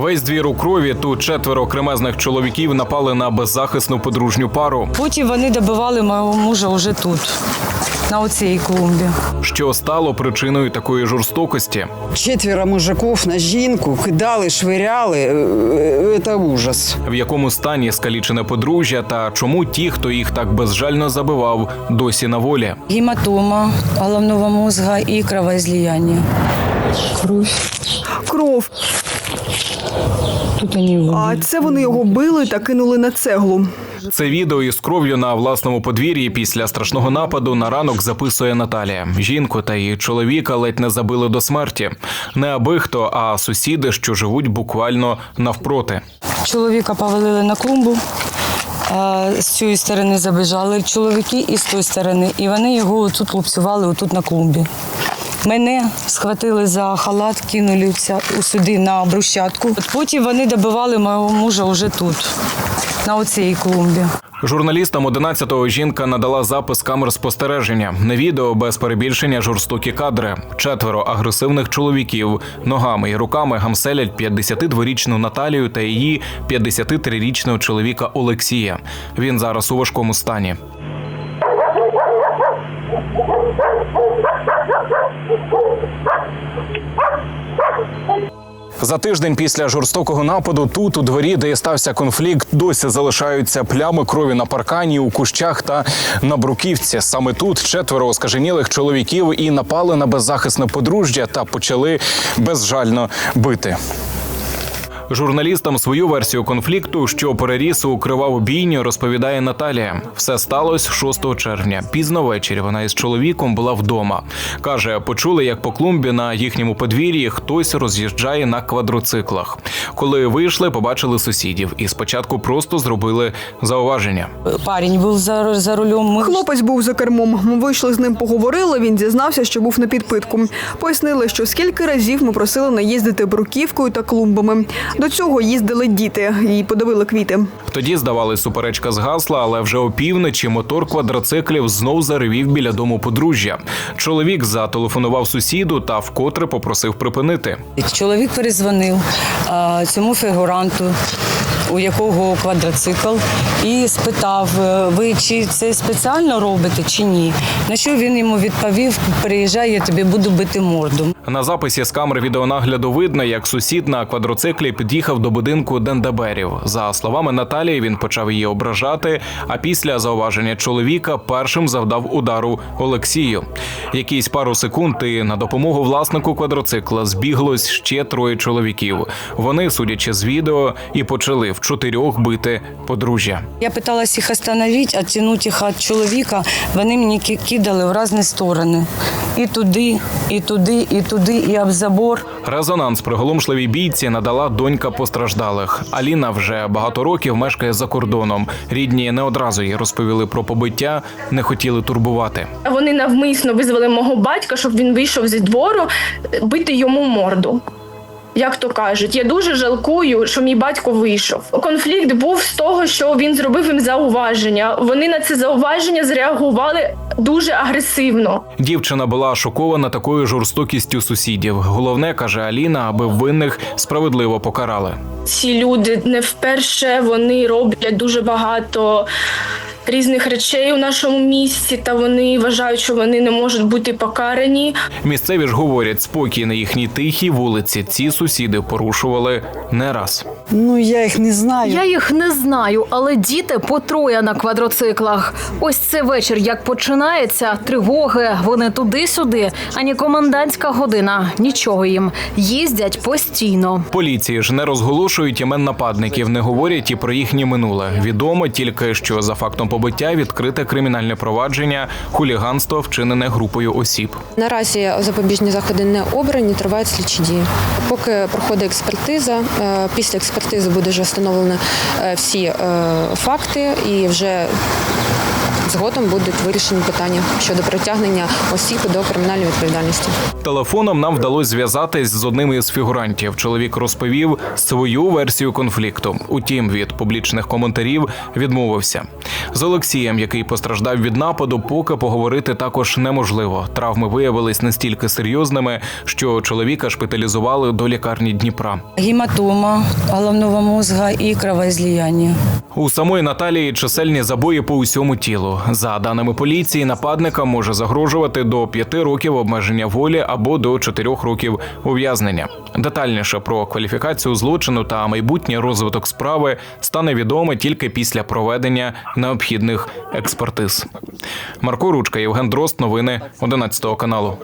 Весь двір у крові. Тут четверо кремезних чоловіків напали на беззахисну подружню пару. Потім вони добивали мого мужа вже тут, на оцій клумбі. Що стало причиною такої жорстокості? Четверо мужиков на жінку кидали, швиряли. Е, Це ужас. В якому стані скалічене подружжя та чому ті, хто їх так безжально забивав, досі на волі? Гематома головного мозга і кровоізлияння. Кров. Кров. А це вони його били та кинули на цеглу. Це відео із кров'ю на власному подвір'ї після страшного нападу на ранок записує Наталія. Жінку та її чоловіка ледь не забили до смерті. Не аби хто, а сусіди, що живуть буквально навпроти. Чоловіка повалили на клумбу. З цієї сторони забіжали чоловіки і з тої сторони. І вони його тут лупцювали отут на клумбі. Мене схватили за халат, кинули ця- сюди на брусчатку. От Потім вони добивали мого мужа вже тут, на оцій клумбі. Журналістам 11-го жінка надала запис камер спостереження. На відео без перебільшення жорстокі кадри. Четверо агресивних чоловіків ногами і руками гамселять 52-річну Наталію та її 53-річного чоловіка Олексія. Він зараз у важкому стані. За тиждень після жорстокого нападу тут, у дворі, де стався конфлікт, досі залишаються плями крові на паркані, у кущах та на бруківці. Саме тут четверо оскаженілих чоловіків і напали на беззахисне подружжя та почали безжально бити. Журналістам свою версію конфлікту, що переріс у криваву бійню, розповідає Наталія. Все сталося 6 червня. Пізно ввечері вона із чоловіком була вдома. Каже, почули, як по клумбі на їхньому подвір'ї хтось роз'їжджає на квадроциклах. Коли вийшли, побачили сусідів і спочатку просто зробили зауваження. Парень був за, за рулем. Ми Хлопець був за кермом. Ми вийшли з ним, поговорили. Він зізнався, що був на підпитку. Пояснили, що скільки разів ми просили не їздити бруківкою та клумбами. До цього їздили діти і подавили квіти. Тоді здавалось, суперечка згасла, але вже опівночі мотор квадроциклів знов заревів біля дому подружжя. Чоловік зателефонував сусіду та вкотре попросив припинити. Чоловік перезвонив а, цьому фігуранту, у якого квадроцикл, і спитав, е, ви чи це спеціально робите, чи ні. На що він йому відповів: приїжджай, я тобі буду бити морду. На записі з камер відеонагляду видно, як сусід на квадроциклі під'їхав до будинку Дендаберів. За словами Наталії, він почав її ображати. А після зауваження чоловіка першим завдав удару Олексію. Якісь пару секунд і на допомогу власнику квадроцикла збіглось ще троє чоловіків. Вони, судячи з відео, і почали в чотирьох бити подружжя. Я питалась їх остановити, оттягнути їх від чоловіка. Вони мені ки- кидали в різні сторони. І туди, і туди, і туди, і об забор. Резонанс приголомшливій бійці надала донька постраждалих. Аліна вже багато років мешкає за кордоном. Рідні не одразу їй розповіли про побиття, не хотіли турбувати. Вони навмисно визвали мого батька, щоб він вийшов зі двору бити йому морду. Як то кажуть, я дуже жалкую, що мій батько вийшов. Конфлікт був з того, що він зробив їм зауваження. Вони на це зауваження зреагували дуже агресивно. Дівчина була шокована такою жорстокістю сусідів. Головне каже Аліна, аби винних справедливо покарали. Ці люди не вперше вони роблять дуже багато різних речей у нашому місті, та вони вважають, що вони не можуть бути покарані. Місцеві ж говорять, спокій на їхній тихій вулиці ці сусіди порушували не раз. Ну я їх не знаю. Я їх не знаю, але діти по троє на квадроциклах. Ось це вечір, як починається, тривоги, вони туди-сюди, ані комендантська година. Нічого їм їздять постійно. Поліції ж не розголошують імен нападників, не говорять і про їхнє минуле. Відомо тільки, що за фактом побиття відкрите кримінальне провадження хуліганство вчинене групою осіб. Наразі запобіжні заходи не обрані, тривають слідчі дії. Поки проходить експертиза, е, після експертизи буде вже встановлено е, всі е, факти і вже згодом будуть вирішені питання щодо притягнення осіб до кримінальної відповідальності. Телефоном нам вдалося зв'язатись з одним із фігурантів. Чоловік розповів свою версію конфлікту. Утім, від публічних коментарів відмовився. З Олексієм, який постраждав від нападу, поки поговорити також неможливо. Травми виявились настільки серйозними, що чоловіка шпиталізували до лікарні Дніпра. Гематома головного мозга і кровоізлияння. У самої Наталії чисельні забої по усьому тілу. За даними поліції, нападника може загрожувати до п'яти років обмеження волі або до чотирьох років ув'язнення. Детальніше про кваліфікацію злочину та майбутній розвиток справи стане відомо тільки після проведення необхідних експертиз. Марко Ручка, Євген Дрозд, новини 11 каналу.